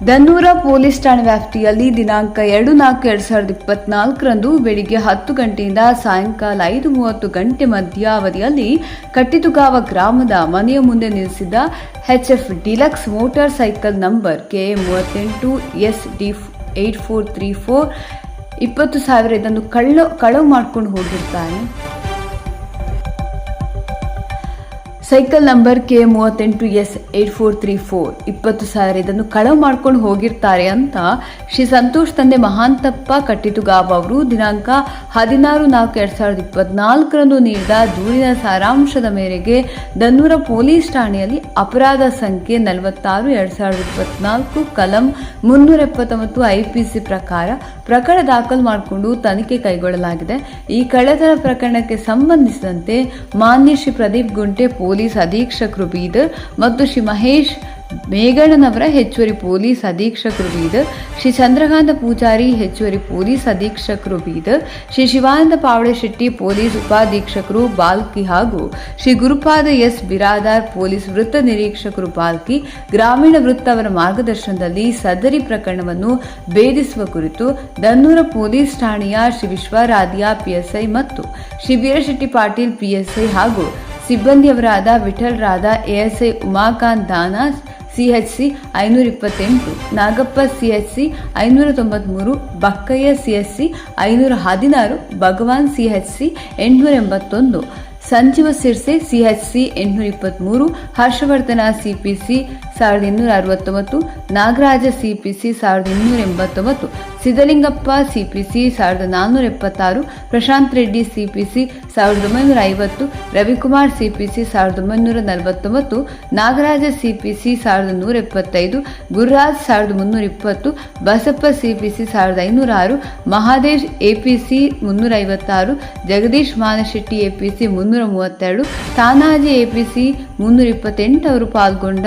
ದನ್ನೂರ police ಠಾಣೆ ವ್ಯಾಪ್ತಿಯಲ್ಲಿ ದಿನಾಂಕ ಎರಡು ನಾಲ್ಕು ಎರಡು ಸಾವಿರದ ಇಪ್ಪತ್ನಾಲ್ಕರಂದು ಬೆಳಿಗ್ಗೆ ಹತ್ತು ಗಂಟೆಯಿಂದ ಸಾಯಂಕಾಲ ಐದು ಮೂವತ್ತು ಗಂಟೆ ಮಧ್ಯಾವಧಿಯಲ್ಲಿ ಕಟ್ಟಿತುಗಾವ ಗ್ರಾಮದ ಮನೆಯ ಮುಂದೆ ನಿಲ್ಲಿಸಿದ್ದ HF deluxe motor cycle number K ಮೂವತ್ತೆಂಟು S D eight four three four ಇಪ್ಪತ್ತು ಸಾವಿರ ಇದನ್ನು ಕಳ್ಳ, ಕಳವು ಮಾಡ್ಕೊಂಡು ಹೋಗಿರ್ತಾನೆ. ಸೈಕಲ್ ನಂಬರ್ ಕೆ ಮೂವತ್ತೆಂಟು S eight four three four. ಇಪ್ಪತ್ತು ಸಾವಿರ ಇದನ್ನು ಕಳವು ಮಾಡ್ಕೊಂಡು ಹೋಗಿರ್ತಾರೆ ಅಂತ ಶ್ರೀ ಸಂತೋಷ್ ತಂದೆ ಮಹಾಂತಪ್ಪ ಕಟ್ಟಿತುಗಾಬ್ ಅವರು ದಿನಾಂಕ ಹದಿನಾರು ನಾಲ್ಕು ಎರಡು ಸಾವಿರದ ಇಪ್ಪತ್ನಾಲ್ಕರಂದು ನೀಡಿದ ದೂರಿನ ಸಾರಾಂಶದ ಮೇರೆಗೆ ದನ್ನೂರ ಪೊಲೀಸ್ ಠಾಣೆಯಲ್ಲಿ ಅಪರಾಧ ಸಂಖ್ಯೆ ನಲವತ್ತಾರು ಎರಡ್ ಸಾವಿರದ ಇಪ್ಪತ್ನಾಲ್ಕು, ಕಲಂ ಮುನ್ನೂರ ಎಪ್ಪತ್ತೊಂಬತ್ತು ಐ ಪಿ ಸಿ ಪ್ರಕಾರ ಪ್ರಕರಣ ದಾಖಲು ಮಾಡಿಕೊಂಡು ತನಿಖೆ ಕೈಗೊಳ್ಳಲಾಗಿದೆ. ಈ ಕಳ್ಳತನ ಪ್ರಕರಣಕ್ಕೆ ಸಂಬಂಧಿಸಿದಂತೆ ಮಾನ್ಯ ಶ್ರೀ ಪ್ರದೀಪ್ ಗುಂಟೆ ಪೊಲೀಸ್ ಅಧೀಕ್ಷಕರು ಬೀದರ್ ಮತ್ತು ಶ್ರೀ ಮಹೇಶ್ ಮೇಘಣ್ಣನವರ ಹೆಚ್ಚುವರಿ ಪೊಲೀಸ್ ಅಧೀಕ್ಷಕರು ಬೀದರ್ ಶ್ರೀ ಚಂದ್ರಕಾಂತ ಪೂಜಾರಿ ಹೆಚ್ಚುವರಿ ಪೊಲೀಸ್ ಅಧೀಕ್ಷಕರು ಬೀದರ್ ಶ್ರೀ ಶಿವಾನಂದ ಪಾವಳೆ ಶೆಟ್ಟಿ ಪೊಲೀಸ್ ಉಪಾಧೀಕ್ಷಕರು ಬಾಲ್ಕಿ ಹಾಗೂ ಶ್ರೀ ಗುರುಪಾದ ಎಸ್ ಬಿರಾದಾರ್ ಪೊಲೀಸ್ ವೃತ್ತ ನಿರೀಕ್ಷಕರು ಬಾಲ್ಕಿ ಗ್ರಾಮೀಣ ವೃತ್ತ ಅವರ ಮಾರ್ಗದರ್ಶನದಲ್ಲಿ ಸದರಿ ಪ್ರಕರಣವನ್ನು ಭೇದಿಸುವ ಕುರಿತು ದನ್ನೂರ ಪೊಲೀಸ್ ಠಾಣೆಯ ಶ್ರೀ ವಿಶ್ವರಾಧ್ಯ ಪಿಎಸ್ಐ ಮತ್ತು ಶ್ರೀ ವೀರಶೆಟ್ಟಿ ಪಾಟೀಲ್ ಪಿಎಸ್ಐ ಹಾಗೂ ಸಿಬ್ಬಂದಿಯವರಾದ ವಿಠಲ್ರಾದ ಎಎಸ್ಐ ಉಮಾಕಾಂತ್ ದಾನಾಸ್ ಸಿಎಚ್ಸಿ ಐನೂರ ಇಪ್ಪತ್ತೆಂಟು ನಾಗಪ್ಪ ಸಿಎಚ್ಸಿ ಐನೂರ ತೊಂಬತ್ಮೂರು ಬಕ್ಕಯ್ಯ ಸಿಎಚ್ಸಿ ಐನೂರ ಹದಿನಾರು ಭಗವಾನ್ ಸಿಎಚ್ಸಿ ಎಂಟುನೂರ ಎಂಬತ್ತೊಂದು ಸಂಜೀವ ಸಿರ್ಸೆ ಸಿಎಚ್ಸಿ ಎಂಟುನೂರ ಇಪ್ಪತ್ತ್ಮೂರು ಹರ್ಷವರ್ಧನ ಸಿಪಿಸಿ ಸಾವಿರದ ಇನ್ನೂರ ಅರವತ್ತೊಂಬತ್ತು, ನಾಗರಾಜ ಸಿಪಿಸಿ ಸಾವಿರದ ಇನ್ನೂರ ಎಂಬತ್ತೊಂಬತ್ತು, ಸಿದ್ದಲಿಂಗಪ್ಪ ಸಿ ಸಾವಿರದ ನಾನ್ನೂರ ಎಪ್ಪತ್ತಾರು, ಪ್ರಶಾಂತ್ ರೆಡ್ಡಿ ಸಿಪಿಸಿ ಸಾವಿರದ ಒಂಬೈನೂರ ಐವತ್ತು, ರವಿಕುಮಾರ್ ಸಿಪಿಸಿ ಸಾವಿರದ ಒಂಬೈನೂರ ನಲವತ್ತೊಂಬತ್ತು, ನಾಗರಾಜ ಸಿಪಿಸಿ ಸಾವಿರದ ನೂರ ಎಪ್ಪತ್ತೈದು, ಗುರುರಾಜ್ ಸಾವಿರದ ಮುನ್ನೂರ ಇಪ್ಪತ್ತು, ಬಸಪ್ಪ ಸಿಪಿಸಿ ಸಾವಿರದ ಐನೂರ ಆರು, ಮಹಾದೇಶ್ ಎಪಿಸಿ ಮುನ್ನೂರ ಐವತ್ತಾರು ಜಗದೀಶ್ ಮಾನಶೆಟ್ಟಿ ಎಪಿಸಿ ಮುನ್ನೂರ ಮೂವತ್ತೆರಡು, ತಾನಾಜಿ ಎಪಿಸಿ ಮುನ್ನೂರ ಇಪ್ಪತ್ತೆಂಟವರು ಪಾಲ್ಗೊಂಡ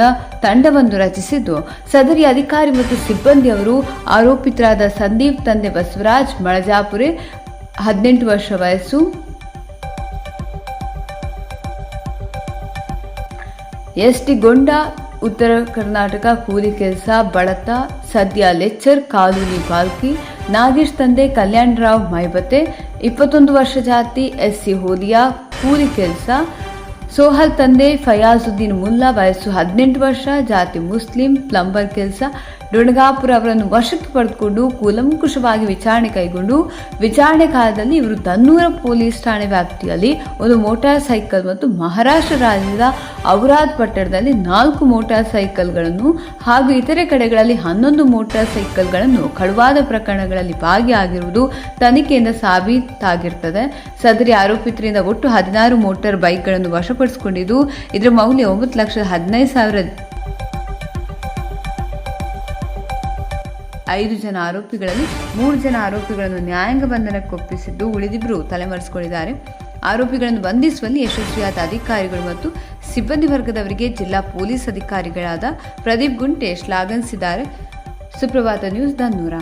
ತಂಡವನ್ನು ರಚಿಸಿದ್ದು. ಸದರಿ ಅಧಿಕಾರಿ ಮತ್ತು ಸಿಬ್ಬಂದಿಯವರು ಆರೋಪಿತರಾದ ಸಂದೀಪ್ ತಂದೆ ಬಸವರಾಜ್ ಮಳಜಾಪುರೆ, ಹದಿನೆಂಟು ವರ್ಷ ವಯಸ್ಸು. ಎಸ್ ಟಿ ಗೊಂಡ, ಉತ್ತರ ಕರ್ನಾಟಕ ಕೂಲಿ ಕೆಲಸ ಬಳತ ಸದ್ಯ ಲೆಚ್ಚರ್ ಕಾಲೂನಿ ಬಾಲ್ಕಿ, ನಾಗೇಶ್ ತಂದೆ ಕಲ್ಯಾಣರಾವ್ ಮೈಬತೆ, ಇಪ್ಪತ್ತೊಂದು ವರ್ಷ ಜಾತಿ ಎಸ್ ಸಿ ಹೋಲಿಯಾ ಕೂಲಿ ಕೆಲಸ ಸೋಹಲ್ ತಂದೆ ಫಯಾಜುದ್ದೀನ್ ಮುಲ್ಲಾ ವಯಸ್ಸು ಹದಿನೆಂಟು ವರ್ಷ, ಜಾತಿ ಮುಸ್ಲಿಂ, ಪ್ಲಂಬರ್ ಕೆಲಸ. ಡೊಣಗಾಪುರ ಅವರನ್ನು ವಶಕ್ಕೆ ಪಡೆದುಕೊಂಡು ಕೂಲಂಕುಷವಾಗಿ ವಿಚಾರಣೆ ಕೈಗೊಂಡು, ವಿಚಾರಣೆ ಕಾಲದಲ್ಲಿ ಇವರು ತನ್ನೂರ ಪೊಲೀಸ್ ಠಾಣೆ ವ್ಯಾಪ್ತಿಯಲ್ಲಿ ಒಂದು ಮೋಟಾರ್ ಸೈಕಲ್ ಮತ್ತು ಮಹಾರಾಷ್ಟ್ರ ರಾಜ್ಯದ ಔರಾದ್ ಪಟ್ಟಣದಲ್ಲಿ ನಾಲ್ಕು ಮೋಟಾರ್ ಸೈಕಲ್ಗಳನ್ನು ಹಾಗೂ ಇತರೆ ಕಡೆಗಳಲ್ಲಿ ಹನ್ನೊಂದು ಮೋಟಾರ್ ಸೈಕಲ್ಗಳನ್ನು ಕಳುವಾದ ಪ್ರಕರಣಗಳಲ್ಲಿ ಭಾಗಿಯಾಗಿರುವುದು ತನಿಖೆಯಿಂದ ಸಾಬೀತಾಗಿರ್ತದೆ. ಸದರಿ ಆರೋಪಿತರಿಂದ ಒಟ್ಟು ಹದಿನಾರು ಮೋಟಾರ್ ಬೈಕ್ಗಳನ್ನು ವಶಪಡಿಸಿಕೊಂಡಿದ್ದು ಇದರ ಮೌಲ್ಯ ಒಂಬತ್ತು ಲಕ್ಷದ ಹದಿನೈದು ಸಾವಿರ ಐದು ಜನ ಆರೋಪಿಗಳಲ್ಲಿ ಮೂರು ಜನ ಆರೋಪಿಗಳನ್ನು ನ್ಯಾಯಾಂಗ ಬಂಧನಕ್ಕೆ ಒಪ್ಪಿಸಿದ್ದು ಉಳಿದಿಬ್ಬರು ತಲೆಮರೆಸಿಕೊಂಡಿದ್ದಾರೆ. ಆರೋಪಿಗಳನ್ನು ಬಂಧಿಸುವಲ್ಲಿ ಯಶಸ್ವಿಯಾದ ಅಧಿಕಾರಿಗಳು ಮತ್ತು ಸಿಬ್ಬಂದಿ ವರ್ಗದವರಿಗೆ ಜಿಲ್ಲಾ ಪೊಲೀಸ್ ಅಧಿಕಾರಿಗಳಾದ ಪ್ರದೀಪ್ ಗುಂಟೆ ಶ್ಲಾಘನಿಸಿದ್ದಾರೆ ಸುಪ್ರಭಾತ ನ್ಯೂಸ್ ದನ್ನೂರ